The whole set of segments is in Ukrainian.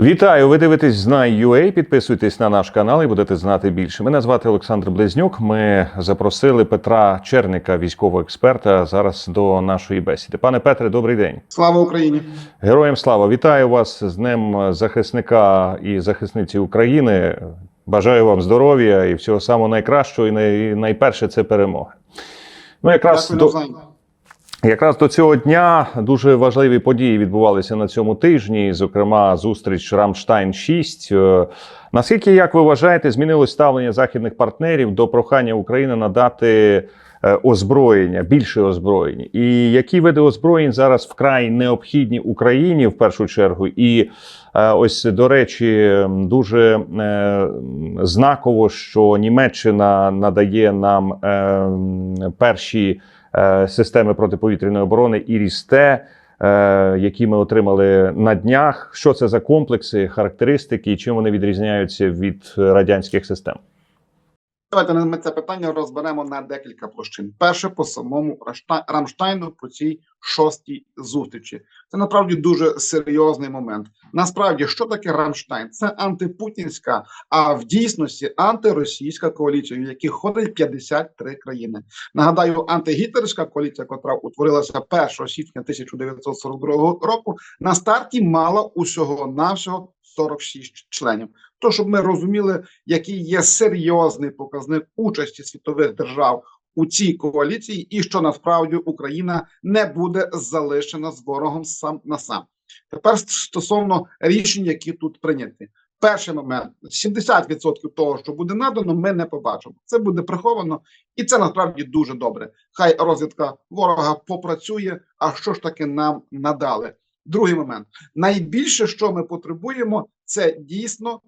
Вітаю! Ви дивитесь Знай.ua, Підписуйтесь на наш канал і будете знати більше. Мене звати Олександр Близнюк. Ми запросили Петра Черника, військового експерта, зараз до нашої бесіди. Пане Петре, добрий день. Слава Україні! Героям слава! Вітаю вас з Днем захисника і захисниці України. Бажаю вам здоров'я і всього самого найкращого. І найперше це перемоги. Ну, якраз Дякую до. Якраз до цього дня дуже важливі події відбувалися на цьому тижні. Зокрема, зустріч Рамштайн 6 Е, Наскільки, як ви вважаєте, змінилось ставлення західних партнерів до прохання України надати е, озброєння, більше озброєння? І які види озброєнь зараз вкрай необхідні Україні в першу чергу? І е, ось до речі, дуже знаково, що Німеччина надає нам перші системи протиповітряної оборони Іріс-Т, е, які ми отримали на днях. Що це за комплекси, характеристики і чим вони відрізняються від радянських систем? Давайте ми це питання розберемо на декілька площин. Перше по самому Рамшта- Рамштайну по цій шостій зустрічі. Це насправді дуже серйозний момент. Насправді, що таке Рамштайн? Це антипутінська, а в дійсності антиросійська коаліція, в якій ходить 53 країни. Нагадаю, антигітлерська коаліція, яка утворилася 1 січня 1942 року, на старті мала усього навсього 46 членів. То щоб ми розуміли, який є серйозний показник участі світових держав у цій коаліції, і що насправді Україна не буде залишена з ворогом сам на сам. Тепер стосовно рішень, які тут прийняті. Перший момент: 70% того, що буде надано, ми не побачимо. Це буде приховано, і це насправді дуже добре. Хай розвідка ворога попрацює. А що ж таки нам надали? Другий момент: найбільше, що ми потребуємо, це дійсно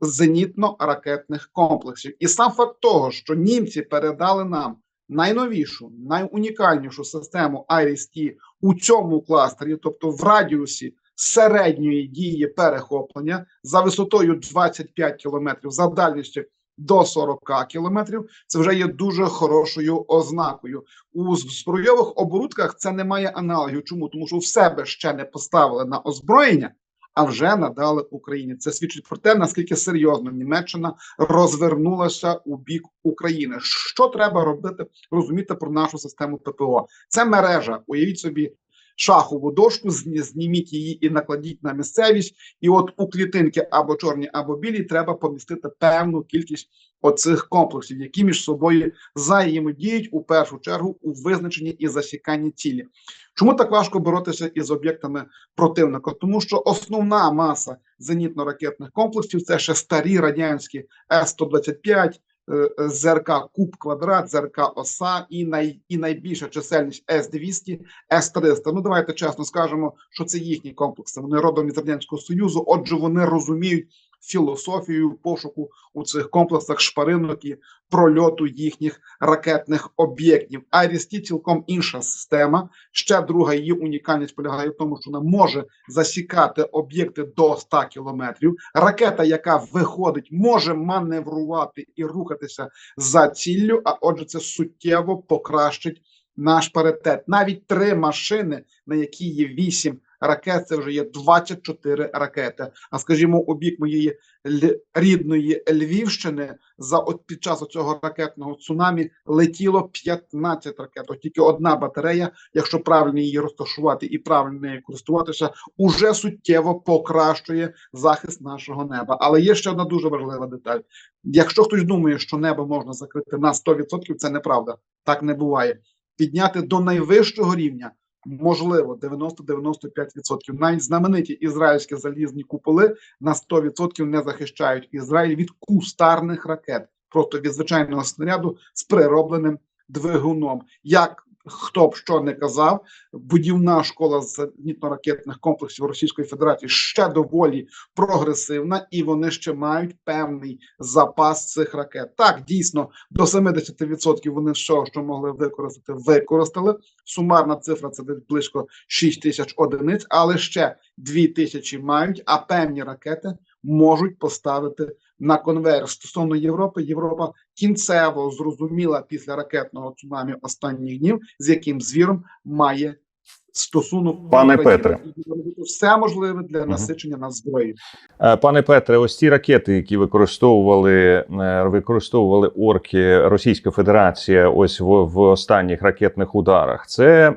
зенітно-ракетних комплексів. І сам факт того, що німці передали нам найновішу, найунікальнішу систему IRIS-T у цьому кластері, тобто в радіусі середньої дії перехоплення за висотою 25 кілометрів, за дальністю до 40 кілометрів, це вже є дуже хорошою ознакою. У збройових оборудках це не має аналогів. Чому? Тому що в себе ще не поставили на озброєння, а вже надали Україні. Це свідчить про те, наскільки серйозно Німеччина розвернулася у бік України. Що треба робити, розуміти про нашу систему ППО? Це мережа. Уявіть собі. Шахову дошку, зні- зніміть її і накладіть на місцевість, і от у клітинки або чорні, або білі треба помістити певну кількість оцих комплексів, які між собою взаємодіють у першу чергу у визначенні і засіканні цілі. Чому так важко боротися із об'єктами противника? Тому що основна маса зенітно-ракетних комплексів це ще старі радянські С-125, е, ЗРК Куб Квадрат, ЗРК ОСА і най, і найбільша чисельність С-200, С-300. Ну давайте чесно скажемо, що це їхні комплекси. Вони родом із радянського союзу. Отже, вони розуміють філософію пошуку у цих комплексах шпаринок і прольоту їхніх ракетних об'єктів. IRIS-T цілком інша система. Ще друга її унікальність полягає в тому, що вона може засікати об'єкти до 100 кілометрів. Ракета, яка виходить, може маневрувати і рухатися за ціллю. А отже, це суттєво покращить наш паритет. Навіть три машини, на які є вісім ракет, це вже є 24 ракети. А скажімо, у бік моєї рідної Львівщини за от під час цього ракетного цунамі летіло 15 ракет. От тільки одна батарея, якщо правильно її розташувати і правильно нею користуватися, уже суттєво покращує захист нашого неба. Але є ще одна дуже важлива деталь: якщо хтось думає, що небо можна закрити на 100%, це неправда. Так не буває. Підняти до найвищого рівня можливо 90-95%. Навіть знамениті ізраїльські залізні куполи на 100% не захищають Ізраїль від кустарних ракет, просто від звичайного снаряду з приробленим двигуном. Як хто б що не казав, будівна школа зенітно-ракетних комплексів Російської Федерації ще доволі прогресивна, і вони ще мають певний запас цих ракет. Так, дійсно, до 70% вони все, що могли використати, використали. Сумарна цифра це десь близько 6 тисяч одиниць, але ще 2 тисячі мають, а певні ракети можуть поставити на конвейер. Стосовно Європи, Європа кінцево зрозуміла після ракетного цунамі останніх днів, з яким звіром має стосунок Пане Петре. все можливе для насичення нас зброєю. Е, Пане Петре, ось ці ракети, які використовували е, використовували орки Російська Федерація, ось в, в останніх ракетних ударах. Це е,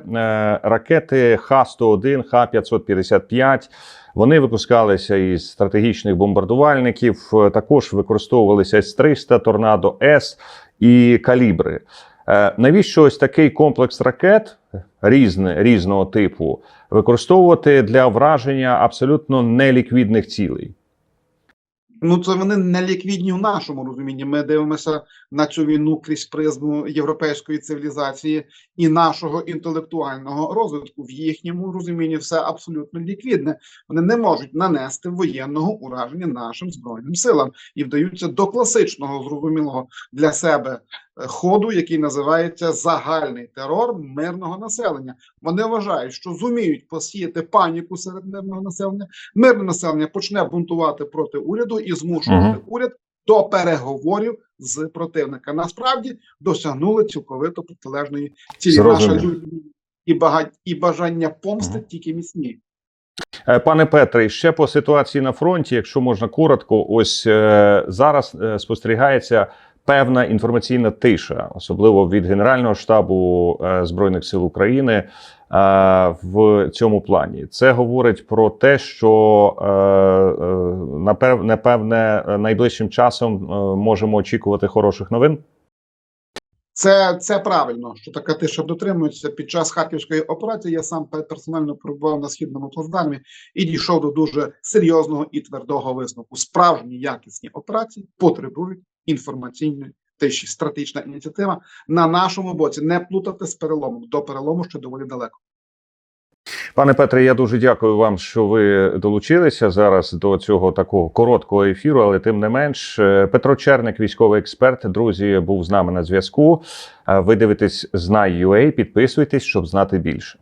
ракети Х-101, Х-555. Вони випускалися із стратегічних бомбардувальників. е, Також використовувалися С-300, Торнадо С і калібри. Навіщо ось такий комплекс ракет різне, різного типу використовувати для враження абсолютно неліквідних цілей? Ну, це вони не ліквідні в нашому розумінні. Ми дивимося на цю війну крізь призму європейської цивілізації і нашого інтелектуального розвитку. В їхньому розумінні все абсолютно ліквідне. Вони не можуть нанести воєнного ураження нашим збройним силам і вдаються до класичного зрозумілого для себе ходу, який називається загальний терор мирного населення. Вони вважають, що зуміють посіяти паніку серед мирного населення. Мирне населення почне бунтувати проти уряду і змушувати Мгм. уряд до переговорів з противника. Насправді досягнули цілковито протилежної цілі. Наша і бага... і бажання помсти Мгм. тільки міцні. Е, Пане Петре, ще по ситуації на фронті, якщо можна коротко, ось е, зараз е, спостерігається певна інформаційна тиша, особливо від Генерального штабу е, Збройних сил України е, в цьому плані. Це говорить про те, що е, напев- напевне найближчим часом можемо очікувати хороших новин. Це, це правильно, що така тиша дотримується під час харківської операції. Я сам персонально перебував на східному плацдармі і дійшов до дуже серйозного і твердого висновку. Справжні якісні операції потребують інформаційної тиші. Стратегічна ініціатива на нашому боці не плутати з переломом. До перелому ще доволі далеко. Пане Петре, я дуже дякую вам, що ви долучилися зараз до цього такого короткого ефіру, але тим не менш, Е, Петро Черник, військовий експерт, друзі, був з нами на зв'язку. Ви дивитесь Знай.UA, підписуйтесь, щоб знати більше.